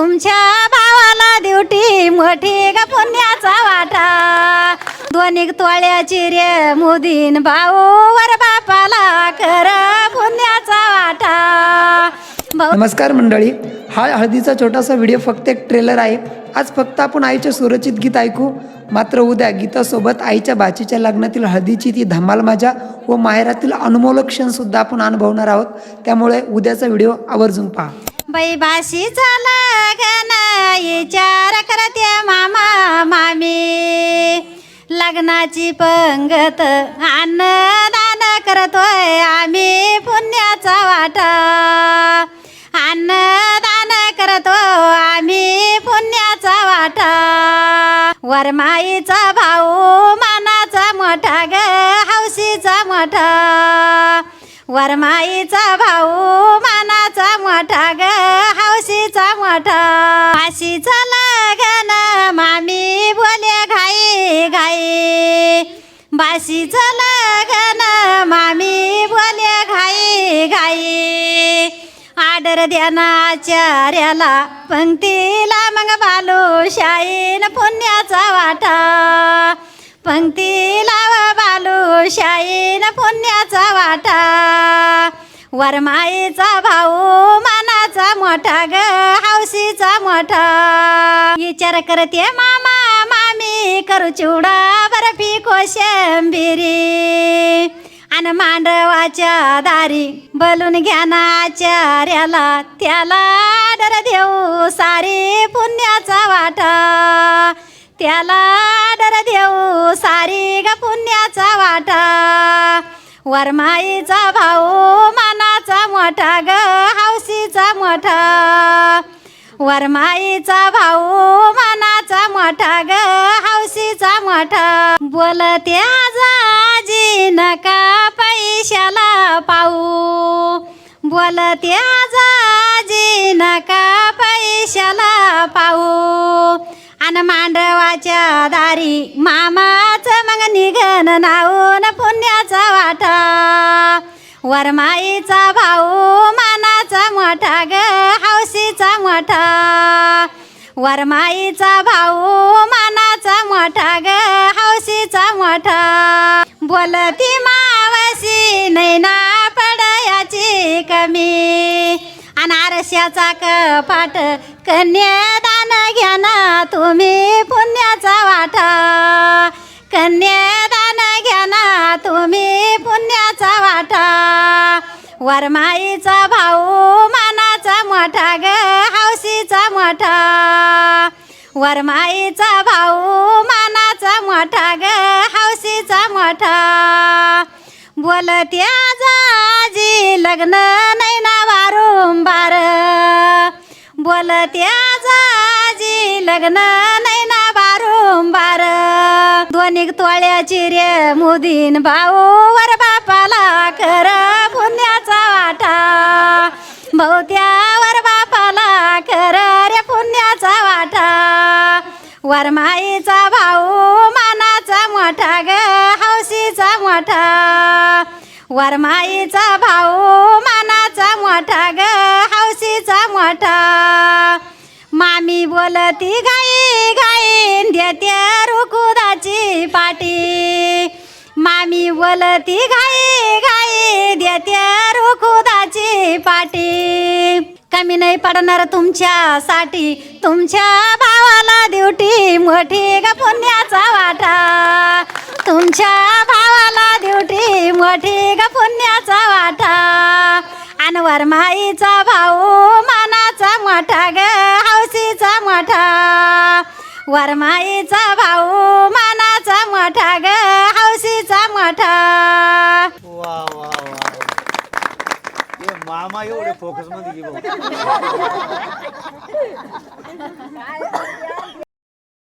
तुमच्या भावाला ड्युटी मोठी ग पुण्याचा वाटा? दोन्ही तोळ्याची रे मोदीन भाऊ वर बापाला कर पुण्याचा वाटा. नमस्कार मंडळी. हा हळदीचा छोटासा व्हिडिओ फक्त एक ट्रेलर आहे. आज फक्त आपण आईचे सुरक्षित गीत ऐकू. मात्र उद्या गीतासोबत आईच्या बाचीच्या लग्नातील हळदीची ती धमाल मजा व माहेरातील अनमोल क्षणसुद्धा आपण अनुभवणार आहोत. त्यामुळे उद्याचा व्हिडिओ आवर्जून पहा. बाई बाशीचा लगन विचार करते मामा मामी. लग्नाची पंगत अन्नदान करतोय आम्ही पुण्याचा वाटा. अन्नदान करतो आम्ही पुण्याचा वाटा. वरमाईचा भाऊ मानाचा मोठा ग हौशीचा मोठा. वरमाईचा भाऊ मानाचा मोठा ग हौशीचा मोठा फाशीचा लगन मामी बोले घाई घाई. बाशीचं लगन मामी बोले घाई घाई. आडर ध्यानाचार्याला पंक्तीला मग बालू शाईन पुण्याचा वाटा. पंक्तीला व बालू शाईन पुण्याचा वाटा. वरमाईचा भाऊ मा मामाचा मोठा ग हौशीचा मोठा. विचार करते मामा मामी करू चिवडा बर्फी कोशंबिरी आणि मांडवाच्या दारी बलून घ्या नाचार्याला त्याला आदर देऊ सारी पुण्याचा वाटा. त्याला आदर देऊ सारी ग पुण्याचा वाटा. वरमाईचा भाऊ मानाचा मोठा ग हौशीचा मोठा. वरमाईचा भाऊ मानाचा मोठा ग हौशीचा मोठा. बोलत्या जाजी नका पैशाला पाऊ बोलत्या जाजी नका पैशाला पाऊ आणि मांडवाच्या दारी मामाचं मग निघन नाऊन मनाचा वाटा वरमाईचा भाऊ मानाचा मोठा ग हौशीचा मोठा. वरमाईचा भाऊ मानाचा मोठा ग हौशीचा मोठा. बोलती मावशी नैना पडयाची कमी. अनारशाचा कपाट कन्यादान घ्या ना तुम्ही पुण्याचा वाटा. कन्या वरमाईचा भाऊ मानाचा मोठा ग हौशीचा मोठा. वरमाईचा भाऊ मानाचा मोठा ग हौशीचा मोठा. बोलत्या जाजी लग्न नाही ना वारंबार बोलत्या जाजी लग्न नाही ना वारंबार दोन्ही तोळ्याची रे मुदीन भाऊ वरमाईचा भाऊ मानाचा मोठा ग हौशीचा मोठा. वरमाईचा भाऊ मानाचा मोठा ग हौशीचा मोठा. मामी बोलती गाई गाईन देते रुकुदाची पाटी. मामी बोलती घाई घाई देते रुकुदाची पाटी. कमी नाही पडणार तुमच्यासाठी. तुमच्या भावाला ड्युटी मोठी ग पुण्याचा वाटा? तुमच्या भावाला ड्युटी मोठी ग पुण्याचा वाटा? आणि वरमाईचा भाऊ मानाचा मोठा ग हौशीचा मोठा. वरमाईचा भाऊ मानाचा मोठा ग हौशीचा मोठा. वा वा. वा हे मामा एवढे